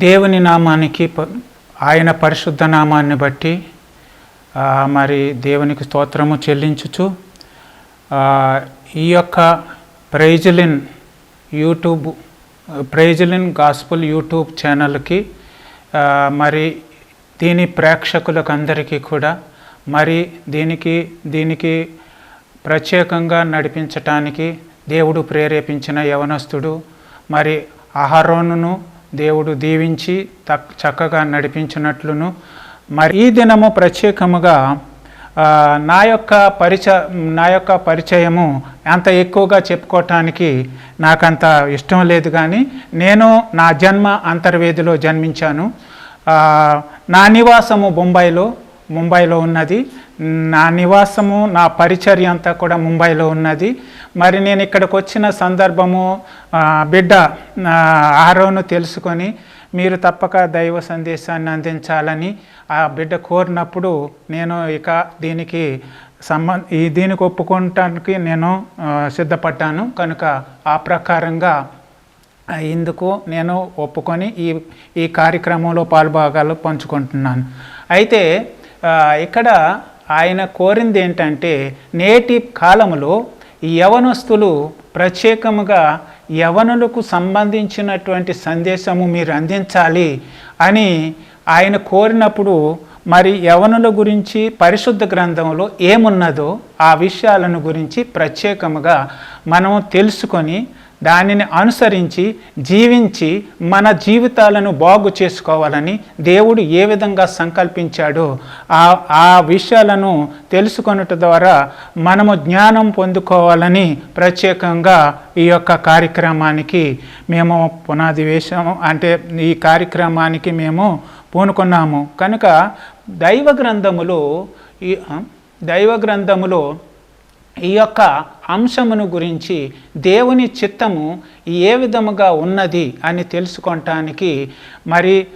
దేవుని నామానికి ఆయన పరిశుద్ధ నామాన్ని బట్టి మరి దేవునికి స్తోత్రము చెల్లించుచు ఈ యొక్క ప్రైజిలిన్ యూట్యూబ్ ప్రైజిలిన్ గాస్పుల్ యూట్యూబ్ ఛానల్కి మరి దీని ప్రేక్షకులకు అందరికీ కూడా మరి దీనికి దీనికి ప్రత్యేకంగా నడిపించటానికి దేవుడు ప్రేరేపించిన యవనస్తుడు మరి అహరోనును దేవుడు దీవించి తక్ చక్కగా నడిపించినట్లును. మరి ఈ దినము ప్రత్యేకముగా నా యొక్క పరిచ నా యొక్క పరిచయము అంత ఎక్కువగా చెప్పుకోవటానికి నాకంత ఇష్టం లేదు కానీ నేను నా జన్మ అంతర్వేదిలో జన్మించాను. నా నివాసము బొంబాయిలో. ముంబైలో ఉన్నది. నా నివాసము నా పరిచర్య అంతా కూడా ముంబైలో ఉన్నది. మరి నేను ఇక్కడికి వచ్చిన సందర్భము బిడ్డ ఆరోను తెలుసుకొని మీరు తప్పక దైవ సందేశాన్ని అందించాలని ఆ బిడ్డ కోరినప్పుడు నేను ఇక దీనికి సంబంధ ఈ దీనికి ఒప్పుకోవటానికి నేను సిద్ధపడ్డాను. కనుక ఆ ప్రకారంగా ఇందుకు నేను ఒప్పుకొని ఈ ఈ కార్యక్రమంలో పాల్భాగాలు పంచుకుంటున్నాను. అయితే ఇక్కడ ఆయన కోరింది ఏంటంటే నేటి కాలములో యవనస్తులు ప్రత్యేకముగా యవనులకు సంబంధించినటువంటి సందేశము మీరు అందించాలి అని ఆయన కోరినప్పుడు మరి యవనుల గురించి పరిశుద్ధ గ్రంథంలో ఏమున్నదో ఆ విషయాలను గురించి ప్రత్యేకముగా మనం తెలుసుకొని దానిని అనుసరించి జీవించి మన జీవితాలను బాగు చేసుకోవాలని దేవుడు ఏ విధంగా సంకల్పించాడో? ఆ ఆ విషయాలను తెలుసుకొనుట ద్వారా మనము జ్ఞానం పొందుకోవాలని ప్రత్యేకంగా ఈ యొక్క కార్యక్రమానికి మేము పునాది వేశాము. అంటే ఈ కార్యక్రమానికి మేము పూనుకున్నాము. కనుక దైవ గ్రంథములో ఈ దైవ గ్రంథములో ఈ యొక్క అంశమును గురించి దేవుని చిత్తము ఏ విధముగా ఉన్నది అని తెలుసుకోవటానికి మరి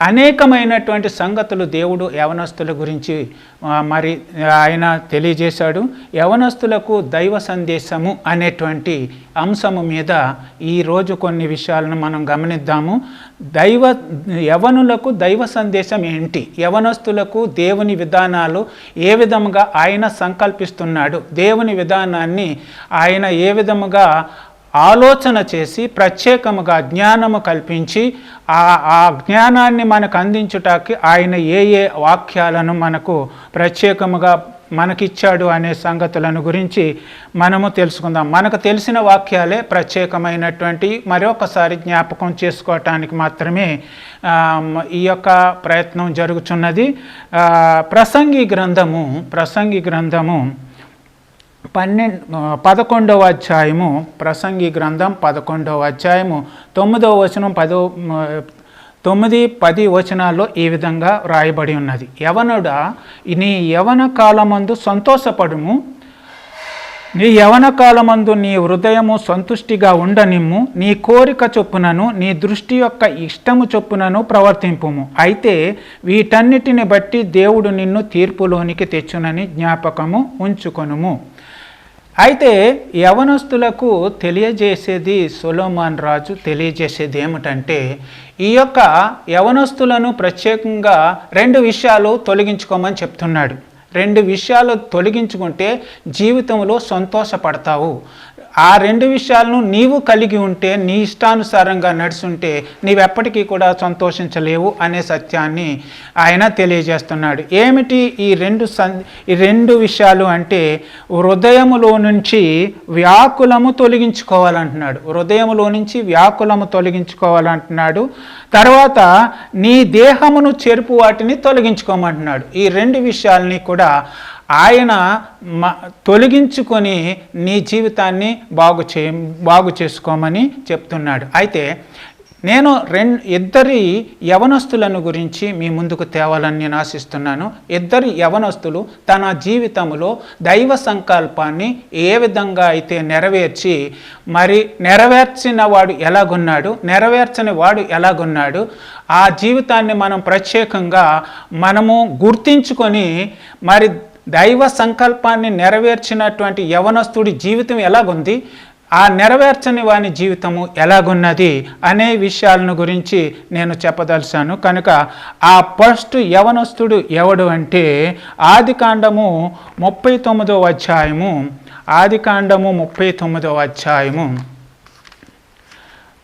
అనేకమైనటువంటి సంగతులు దేవుడు యవనస్తుల గురించి మరి ఆయన తెలియజేశాడు. యవనస్తులకు దైవ సందేశము అనేటువంటి అంశము మీద ఈరోజు కొన్ని విషయాలను మనం గమనిద్దాము. దైవ యవనులకు దైవ సందేశం ఏంటి? యవనస్తులకు దేవుని విధానాలు ఏ విధముగా ఆయన సంకల్పిస్తున్నాడు? దేవుని విధానాన్ని ఆయన ఏ విధముగా ఆలోచన చేసి ప్రత్యేకముగా జ్ఞానము కల్పించి ఆ ఆ జ్ఞానాన్ని మనకు అందించుటానికి ఆయన ఏ ఏ వాక్యాలను మనకు ప్రత్యేకముగా మనకిచ్చాడు అనే సంగతులను గురించి మనము తెలుసుకుందాం. మనకు తెలిసిన వాక్యాలే ప్రత్యేకమైనటువంటి మరొకసారి జ్ఞాపకం చేసుకోవటానికి మాత్రమే ఈ యొక్క ప్రయత్నం జరుగుతున్నది ప్రసంగి గ్రంథము ప్రసంగి గ్రంథము పన్నెండు పదకొండవ అధ్యాయము ప్రసంగి గ్రంథం పదకొండవ అధ్యాయము తొమ్మిదవ వచనం పదో తొమ్మిది పది వచనాల్లో ఈ విధంగా రాయబడి ఉన్నది. యవనుడా నీ యవన కాలమందు సంతోషపడుము. నీ యవన కాలమందు నీ హృదయము సంతుష్టిగా ఉండనిమ్ము. నీ కోరిక చొప్పునను నీ దృష్టి యొక్క ఇష్టము చొప్పునను ప్రవర్తింపుము. అయితే వీటన్నిటిని బట్టి దేవుడు నిన్ను తీర్పులోనికి తెచ్చునని జ్ఞాపకము ఉంచుకొనుము. అయితే యవనస్తులకు తెలియజేసేది సొలోమాన్ రాజు తెలియజేసేది ఏమిటంటే ఈ యొక్క యవనస్తులను ప్రత్యేకంగా రెండు విషయాలు తొలగించుకోమని చెప్తున్నాడు. రెండు విషయాలు తొలగించుకుంటే జీవితంలో సంతోషపడతావు. ఆ రెండు విషయాలను నీవు కలిగి ఉంటే నీ ఇష్టానుసారంగా నడుచుంటే నీవెప్పటికీ కూడా సంతోషించలేవు అనే సత్యాన్ని ఆయన తెలియజేస్తున్నాడు. ఏమిటి ఈ రెండు సం ఈ రెండు విషయాలు అంటే హృదయములో నుంచి వ్యాకులము తొలగించుకోవాలంటున్నాడు. హృదయములో నుంచి వ్యాకులము తొలగించుకోవాలంటున్నాడు. తర్వాత నీ దేహమును చెరుపు వాటిని తొలగించుకోమంటున్నాడు. ఈ రెండు విషయాల్ని కూడా ఆయన మ తొలగించుకొని నీ జీవితాన్ని బాగు చే బాగు చేసుకోమని చెప్తున్నాడు. అయితే నేను రెండు ఇద్దరి యవనస్తులను గురించి మీ ముందుకు తేవాలని నేను ఆశిస్తున్నాను. ఇద్దరి యవనస్తులు తన జీవితంలో దైవ సంకల్పాన్ని ఏ విధంగా అయితే నెరవేర్చి మరి నెరవేర్చిన వాడు ఎలాగున్నాడు నెరవేర్చని వాడు ఎలాగున్నాడు ఆ జీవితాన్ని మనం ప్రత్యేకంగా మనము గుర్తించుకొని మరి దైవ సంకల్పాన్ని నెరవేర్చినటువంటి యవనస్తుడి జీవితం ఎలాగుంది? ఆ నెరవేర్చని వాని జీవితము ఎలాగున్నది? అనే విషయాలను గురించి నేను చెప్పదలిచాను. కనుక ఆ ఫస్ట్ యవనస్తుడు ఎవడు అంటే ఆది కాండము ముప్పై తొమ్మిదవ అధ్యాయము. ఆది కాండము ముప్పై తొమ్మిదవ అధ్యాయము.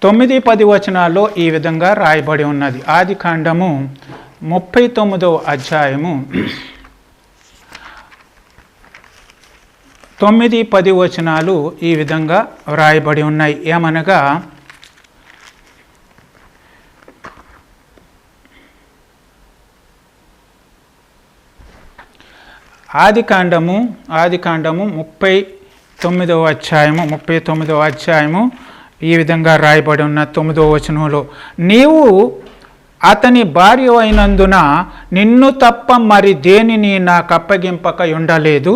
తొమ్మిది పది వచనాల్లో ఈ విధంగా రాయబడి ఉన్నది. ఆది కాండము ముప్పై తొమ్మిదవ అధ్యాయము. తొమ్మిది పది వచనాలు ఈ విధంగా వ్రాయబడి ఉన్నాయి. ఏమనగా ఆది కాండము ఆది కాండము ముప్పై తొమ్మిదవ అధ్యాయము ముప్పై తొమ్మిదవ అధ్యాయము ఈ విధంగా రాయబడి ఉన్న తొమ్మిదవ వచనంలో. నీవు అతని భార్య అయినందున నిన్ను తప్ప మరి దేనిని నాకు అప్పగింపక ఉండలేదు?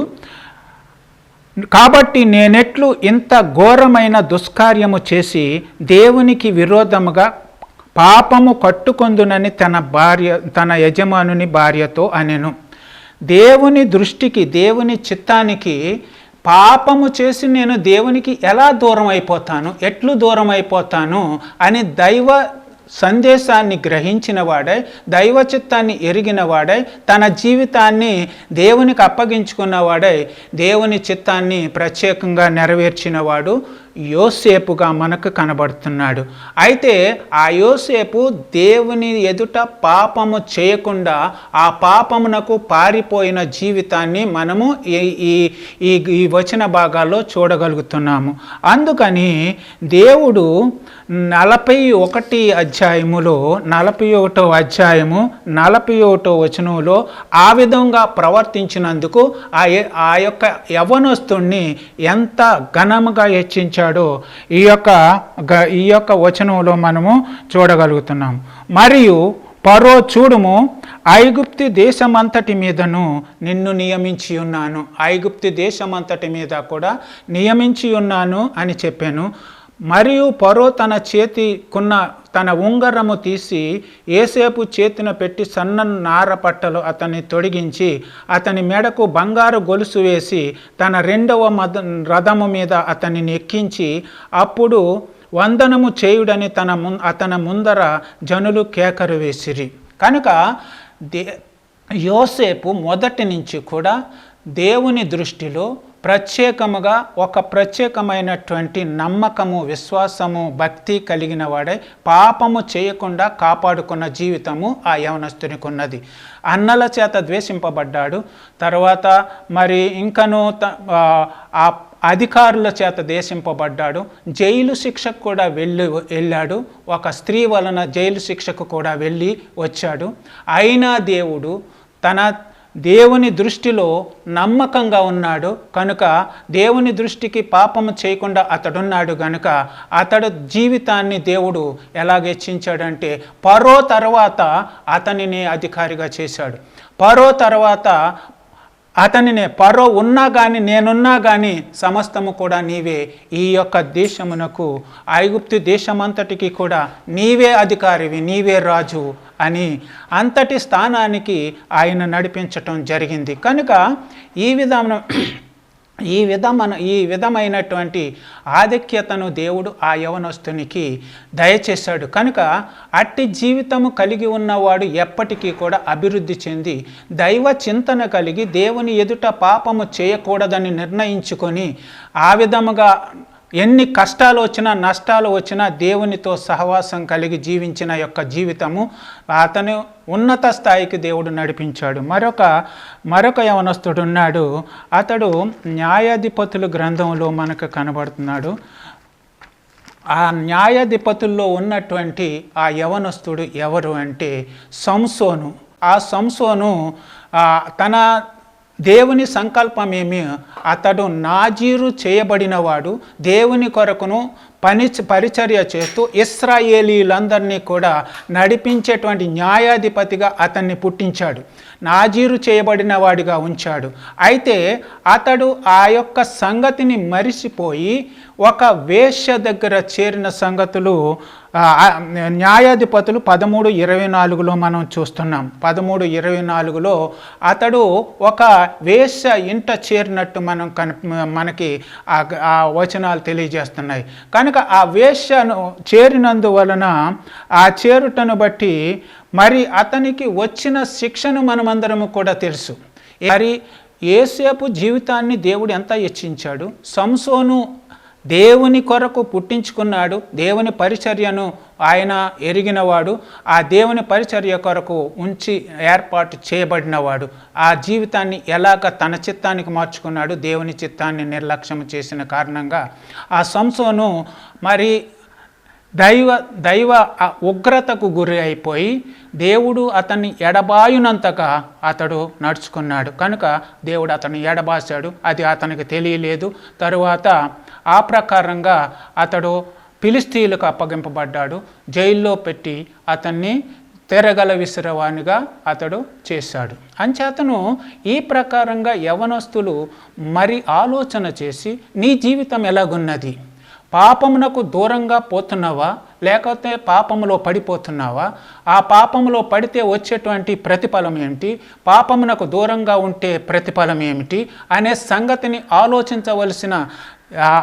కాబట్టి నేనెట్లు ఇంత ఘోరమైన దుష్కార్యము చేసి దేవునికి విరోధముగా పాపము కట్టుకొందునని తన భార్య తన యజమానుని భార్యతో అనెను. దేవుని దృష్టికి దేవుని చిత్తానికి పాపము చేసి నేను దేవునికి ఎలా దూరం అయిపోతాను ఎట్లు దూరం అయిపోతాను అని దైవ సందేశాన్ని గ్రహించిన వాడై దైవ చిత్తాన్ని ఎరిగిన వాడై తన జీవితాన్ని దేవునికి అప్పగించుకున్న వాడై దేవుని చిత్తాన్ని ప్రత్యేకంగా నెరవేర్చినవాడు యోసేపుగా మనకు కనబడుతున్నాడు. అయితే ఆ యోసేపు దేవుని ఎదుట పాపము చేయకుండా ఆ పాపమునకు పారిపోయిన జీవితాన్ని మనము ఈ ఈ ఈ ఈ వచన భాగాల్లో చూడగలుగుతున్నాము. అందుకని దేవుడు నలభై ఒకటి అధ్యాయములో నలభై ఒకటో అధ్యాయము నలభై ఒకటో వచనంలో ఆ విధంగా ప్రవర్తించినందుకు ఆ ఆ యొక్క యవనస్తుణ్ణి ఎంత ఘనముగా ఇచ్చాడో ఈ యొక్క ఈ యొక్క వచనంలో మనము చూడగలుగుతున్నాం. మరియు పరో చూడుము ఐగుప్తి దేశమంతటి మీదను నిన్ను నియమించి ఉన్నాను. ఐగుప్తి దేశమంతటి మీద కూడా నియమించి ఉన్నాను అని చెప్పాను. మరియు పరో తన చేతికున్న తన ఉంగరము తీసి ఏసేపు చేతిన పెట్టి సన్నను నార పట్టలు అతన్ని తొడిగించి అతని మెడకు బంగారు గొలుసు వేసి తన రెండవ మద రథము మీద అతనిని ఎక్కించి అప్పుడు వందనము చేయుడని తన ము అతని ముందర జనులు కేకరు వేసిరి. కనుక దే యోసేపు మొదటి నుంచి కూడా దేవుని దృష్టిలో ప్రత్యేకముగా ఒక ప్రత్యేకమైనటువంటి నమ్మకము విశ్వాసము భక్తి కలిగిన వాడై పాపము చేయకుండా కాపాడుకున్న జీవితము ఆ యవనస్తునికి ఉన్నది అన్నల చేత ద్వేషింపబడ్డాడు. తర్వాత మరి ఇంకను త- ఆ అధికారుల చేత దేశింపబడ్డాడు జైలు శిక్షకు కూడా వెళ్ళి వెళ్ళాడు. ఒక స్త్రీ వలన జైలు శిక్షకు కూడా వెళ్ళి వచ్చాడు. అయినా దేవుడు తన దేవుని దృష్టిలో నమ్మకంగా ఉన్నాడు. కనుక దేవుని దృష్టికి పాపము చేయకుండా అతడున్నాడు కనుక అతడు జీవితాన్ని దేవుడు ఎలాగ హెచ్చించాడంటే పరో తర్వాత అతనిని అధికారిగా చేశాడు. పరో తర్వాత అతనినే పరో ఉన్నా కానీ నేనున్నా కానీ సమస్తము కూడా నీవే. ఈ యొక్క దేశమునకు ఐగుప్తు దేశమంతటికి కూడా నీవే అధికారివి నీవే రాజు అని అంతటి స్థానానికి ఆయన నడిపించటం జరిగింది. కనుక ఈ విధమైన ఈ విధమైన ఈ విధమైనటువంటి ఆధిక్యతను దేవుడు ఆ యవనస్తునికి దయచేశాడు. కనుక అట్టి జీవితము కలిగి ఉన్నవాడు ఎప్పటికీ కూడా అభివృద్ధి చెంది దైవ చింతన కలిగి దేవుని ఎదుట పాపము చేయకూడదని నిర్ణయించుకొని ఆ విధముగా ఎన్ని కష్టాలు వచ్చినా నష్టాలు వచ్చినా దేవునితో సహవాసం కలిగి జీవించిన యొక్క జీవితము అతను ఉన్నత స్థాయికి దేవుడు నడిపించాడు. మరొక మరొక యవనస్తుడు ఉన్నాడు. అతడు న్యాయాధిపతుల గ్రంథంలో మనకు కనబడుతున్నాడు. ఆ న్యాయాధిపతుల్లో ఉన్నటువంటి ఆ యవనస్తుడు ఎవరు అంటే సంసోను. ఆ సంసోను తన దేవుని సంకల్పమేమి? అతడు నాజీరు చేయబడినవాడు దేవుని కొరకును పని పరిచర్య చేస్తూ ఇస్రాయేలీలందరినీ కూడా నడిపించేటువంటి న్యాయాధిపతిగా అతన్ని పుట్టించాడు. నాజీరు చేయబడిన వాడిగా ఉంచాడు. అయితే అతడు ఆ యొక్క సంగతిని మరిసిపోయి ఒక వేశ్య దగ్గర చేరిన సంగతులు న్యాయాధిపతులు పదమూడు ఇరవై నాలుగులో మనం చూస్తున్నాం. పదమూడు ఇరవై నాలుగులో అతడు ఒక వేష ఇంట చేరినట్టు మనం కన మనకి ఆ ఆ వచనాలు తెలియజేస్తున్నాయి. కనుక ఆ వేషను చేరినందువలన ఆ చేరుటను బట్టి మరి అతనికి వచ్చిన శిక్షను మనమందరము కూడా తెలుసు. మరి ఏసేపు జీవితాన్ని దేవుడు ఎంత హెచ్చించాడు? సంసోను దేవుని కొరకు పుట్టించుకున్నాడు. దేవుని పరిచర్యను ఆయన ఎరిగినవాడు. ఆ దేవుని పరిచర్య కొరకు ఉంచి ఏర్పాటు చేయబడినవాడు. ఆ జీవితాన్ని ఎలాగ తన చిత్తానికి మార్చుకున్నాడు? దేవుని చిత్తాన్ని నిర్లక్ష్యం చేసిన కారణంగా. ఆ సంసోను మరి దైవ దైవ ఉగ్రతకు గురి అయిపోయి దేవుడు అతన్ని ఎడబాయునంతగా అతడు నడుచుకున్నాడు. కనుక దేవుడు అతన్ని ఎడబాసాడు అది అతనికి తెలియలేదు. తరువాత ఆ ప్రకారంగా అతడు పిలిస్తీలకు అప్పగింపబడ్డాడు. జైల్లో పెట్టి అతన్ని తెరగల విసిరవానిగా అతడు చేశాడు. అంచేతను ఈ ప్రకారంగా యవనస్తులు మరి ఆలోచన చేసి నీ జీవితం ఎలాగున్నది? పాపమునకు దూరంగా పోతున్నావా? లేకపోతే పాపములో పడిపోతున్నావా? ఆ పాపములో పడితే వచ్చేటువంటి ప్రతిఫలం ఏమిటి? పాపమునకు దూరంగా ఉంటే ప్రతిఫలం ఏమిటి? అనే సంగతిని ఆలోచించవలసిన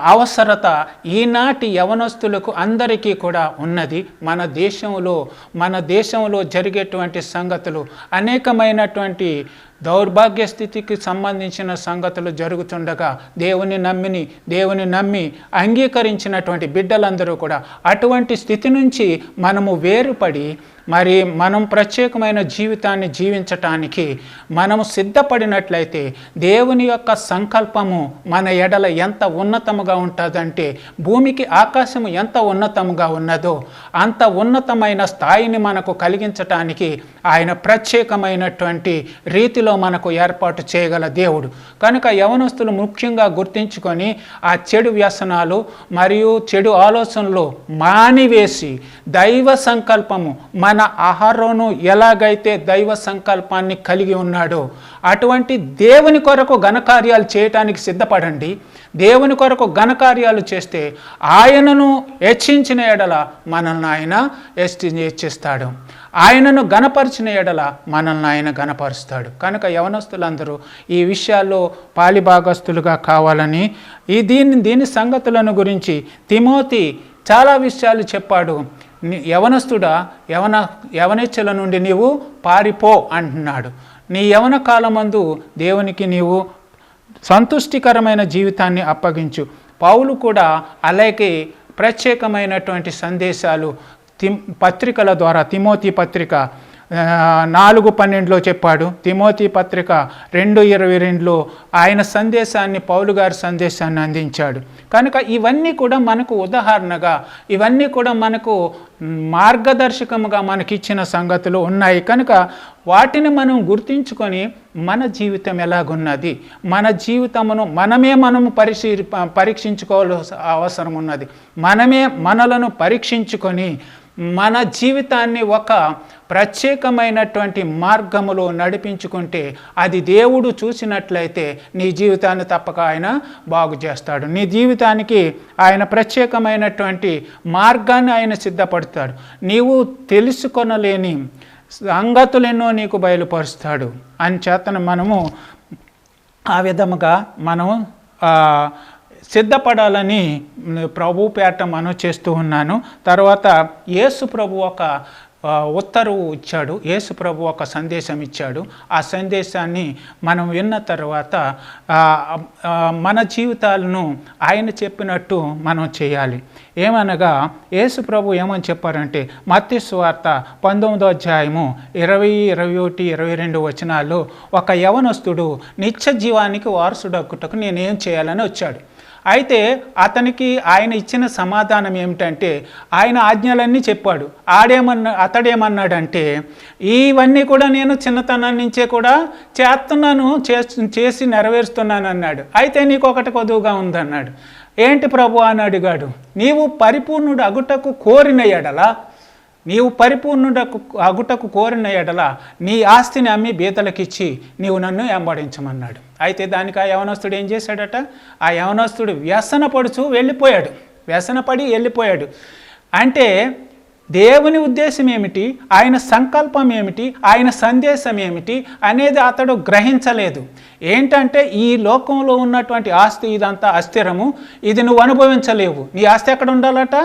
అవసరత ఈనాటి యవనస్తులకు అందరికీ కూడా ఉన్నది. మన దేశంలో మన దేశంలో జరిగేటువంటి సంగతులు అనేకమైనటువంటి దౌర్భాగ్య స్థితికి సంబంధించిన సంగతులు జరుగుతుండగా దేవుని నమ్మిని దేవుని నమ్మి అంగీకరించినటువంటి బిడ్డలందరూ కూడా అటువంటి స్థితి నుంచి మనము వేరుపడి మరి మనం ప్రత్యేకమైన జీవితాన్ని జీవించటానికి మనము సిద్ధపడినట్లయితే దేవుని యొక్క సంకల్పము మన ఎడల ఎంత ఉన్నతముగా ఉంటుందంటే భూమికి ఆకాశము ఎంత ఉన్నతముగా ఉన్నదో అంత ఉన్నతమైన స్థాయిని మనకు కలిగించటానికి ఆయన ప్రత్యేకమైనటువంటి రీతిలో మనకు ఏర్పాటు చేయగల దేవుడు. కనుక యవనస్తులు ముఖ్యంగా గుర్తించుకొని ఆ చెడు వ్యసనాలు మరియు చెడు ఆలోచనలు మానివేసి దైవ సంకల్పము మన ఆహారంను ఎలాగైతే దైవ సంకల్పాన్ని కలిగి ఉన్నాడో అటువంటి దేవుని కొరకు ఘనకార్యాలు చేయటానికి సిద్ధపడండి. దేవుని కొరకు ఘనకార్యాలు చేస్తే ఆయనను హెచ్చించిన ఎడల మనల్ని ఆయన హెచ్చిస్తాడు. ఆయనను గణపరిచిన ఎడల మనల్ని ఆయన గణపరుస్తాడు కనుక యవనస్తులందరూ ఈ విషయాల్లో పాలిభాగస్తులుగా కావాలని ఈ దీని దీని సంగతులను గురించి తిమోతి చాలా విషయాలు చెప్పాడు. యవనస్తుడా యవన యవనేచ్ఛల నుండి నీవు పారిపో అంటున్నాడు. నీ యవన కాలమందు దేవునికి నీవు సంతుష్టికరమైన జీవితాన్ని అప్పగించు. పౌలు కూడా అలాగే ప్రత్యేకమైనటువంటి సందేశాలు తి పత్రికల ద్వారా తిమోతి పత్రిక నాలుగు పన్నెండులో చెప్పాడు. తిమోతి పత్రిక రెండు ఇరవై రెండులో ఆయన సందేశాన్ని పౌలు గారి సందేశాన్ని అందించాడు. కనుక ఇవన్నీ కూడా మనకు ఉదాహరణగా ఇవన్నీ కూడా మనకు మార్గదర్శకముగా మనకిచ్చిన సంగతులు ఉన్నాయి. కనుక వాటిని మనం గుర్తించుకొని మన జీవితం ఎలాగున్నది? మన జీవితమును మనమే మనము పరిశీ పరీక్షించుకోవాల్సిన అవసరం ఉన్నది. మనమే మనలను పరీక్షించుకొని మన జీవితాన్ని ఒక ప్రత్యేకమైనటువంటి మార్గములో నడిపించుకుంటే అది దేవుడు చూసినట్లయితే నీ జీవితాన్ని తప్పక ఆయన బాగు చేస్తాడు. నీ జీవితానికి ఆయన ప్రత్యేకమైనటువంటి మార్గాన్ని ఆయన సిద్ధపడతాడు. నీవు తెలుసుకొనలేని సంగతులెన్నో నీకు బయలుపరుస్తాడు. అని చేతను మనము ఆ విధముగా మనం సిద్ధపడాలని ప్రభు పేట మనం చేస్తూ ఉన్నాను. తర్వాత యేసు ప్రభు ఒక ఉత్తర్వు ఇచ్చాడు. యేసు ప్రభు ఒక సందేశం ఇచ్చాడు. ఆ సందేశాన్ని మనం విన్న తర్వాత మన జీవితాలను ఆయన చెప్పినట్టు మనం చేయాలి. ఏమనగా యేసు ప్రభు ఏమని చెప్పారంటే మత్తి సువార్త పంతొమ్మిదో అధ్యాయము ఇరవై ఇరవై ఒకటి ఇరవై రెండు వచనాల్లో ఒక యవనస్తుడు నిత్య జీవానికి వారసుడక్కుటకు నేనేం చేయాలని వచ్చాడు. అయితే అతనికి ఆయన ఇచ్చిన సమాధానం ఏమిటంటే ఆయన ఆజ్ఞలన్నీ చెప్పాడు. ఆడేమన్నా అతడేమన్నాడంటే ఇవన్నీ కూడా నేను చిన్నతనం నుంచే కూడా చేస్తున్నాను చేసి నెరవేరుస్తున్నాను అన్నాడు. అయితే నీకు ఒకటి కొదువుగా ఉందన్నాడు. ఏంటి ప్రభు? అని అడిగాడు. నీవు పరిపూర్ణుడు అగుటకు కోరిన ఎడలా నీవు పరిపూర్ణుడకు అగుటకు కోరిన ఎడల నీ ఆస్తిని అమ్మి బీతలకిచ్చి నీవు నన్ను వెంబడించమన్నాడు. అయితే దానికి ఆ యవనస్తుడు ఏం చేశాడట? ఆ యవనస్తుడు వ్యసనపడుచు వెళ్ళిపోయాడు. వ్యసనపడి వెళ్ళిపోయాడు. అంటే దేవుని ఉద్దేశం ఏమిటి? ఆయన సంకల్పం ఏమిటి? ఆయన సందేశం ఏమిటి? అనేది అతడు గ్రహించలేదు. ఏంటంటే ఈ లోకంలో ఉన్నటువంటి ఆస్తి ఇదంతా అస్థిరము. ఇది నువ్వు అనుభవించలేవు. నీ ఆస్తి ఎక్కడ ఉండాలట?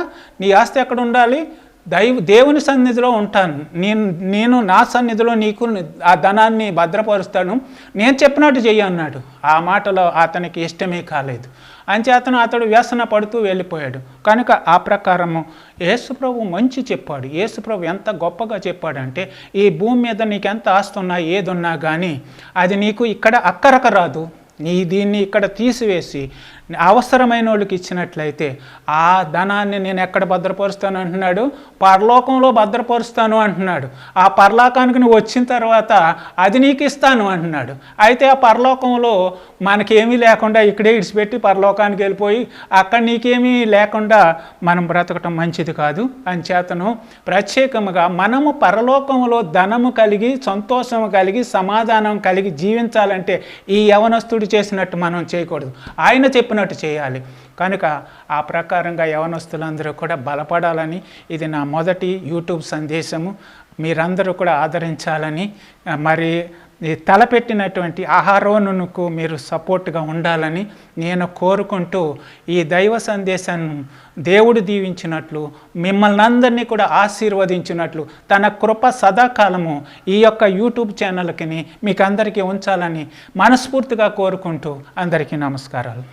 నీ ఆస్తి ఎక్కడ ఉండాలి? దైవ దేవుని సన్నిధిలో ఉంటాను. నేను నేను నా సన్నిధిలో నీకు ఆ ధనాన్ని భద్రపరుస్తాను. నేను చెప్పినట్టు చెయ్యి అన్నాడు. ఆ మాటలో అతనికి ఇష్టమే కాలేదు. అంచేతను అతడు వ్యసన పడుతూ వెళ్ళిపోయాడు. కనుక ఆ ప్రకారము యేసుప్రభు మంచి చెప్పాడు. యేసుప్రభు ఎంత గొప్పగా చెప్పాడంటే ఈ భూమి మీద నీకు ఎంత ఆస్తున్నా ఏదున్నా కానీ అది నీకు ఇక్కడ అక్కరక రాదు. నీ దీన్ని ఇక్కడ తీసివేసి అవసరమైన వాళ్ళకి ఇచ్చినట్లయితే ఆ ధనాన్ని నేను ఎక్కడ భద్రపరుస్తాను అంటున్నాడు? పరలోకంలో భద్రపరుస్తాను అంటున్నాడు. ఆ పరలోకానికి నువ్వు వచ్చిన తర్వాత అది నీకు ఇస్తాను అంటున్నాడు. అయితే ఆ పరలోకంలో మనకేమీ లేకుండా ఇక్కడే ఇడిచిపెట్టి పరలోకానికి వెళ్ళిపోయి అక్కడ నీకేమీ లేకుండా మనం బ్రతకటం మంచిది కాదు. అని చేతను ప్రత్యేకముగా మనము పరలోకంలో ధనము కలిగి సంతోషము కలిగి సమాధానం కలిగి జీవించాలంటే ఈ యవనస్తుడు చేసినట్టు మనం చేయకూడదు. ఆయన చెప్పినట్టు చేయాలి. కనుక ఆ ప్రకారంగా యవనస్తులందరూ కూడా బలపడాలని ఇది నా మొదటి యూట్యూబ్ సందేశము. మీరందరూ కూడా ఆదరించాలని మరి తలపెట్టినటువంటి ఆహారోనుకు మీరు సపోర్ట్గా ఉండాలని నేను కోరుకుంటూ ఈ దైవ సందేశాన్ని దేవుడు దీవించినట్లు మిమ్మల్ని అందరినీ కూడా ఆశీర్వదించినట్లు తన కృప సదాకాలము ఈ యొక్క యూట్యూబ్ ఛానల్కి మీకు అందరికీ ఉంచాలని మనస్ఫూర్తిగా కోరుకుంటూ అందరికీ నమస్కారాలు.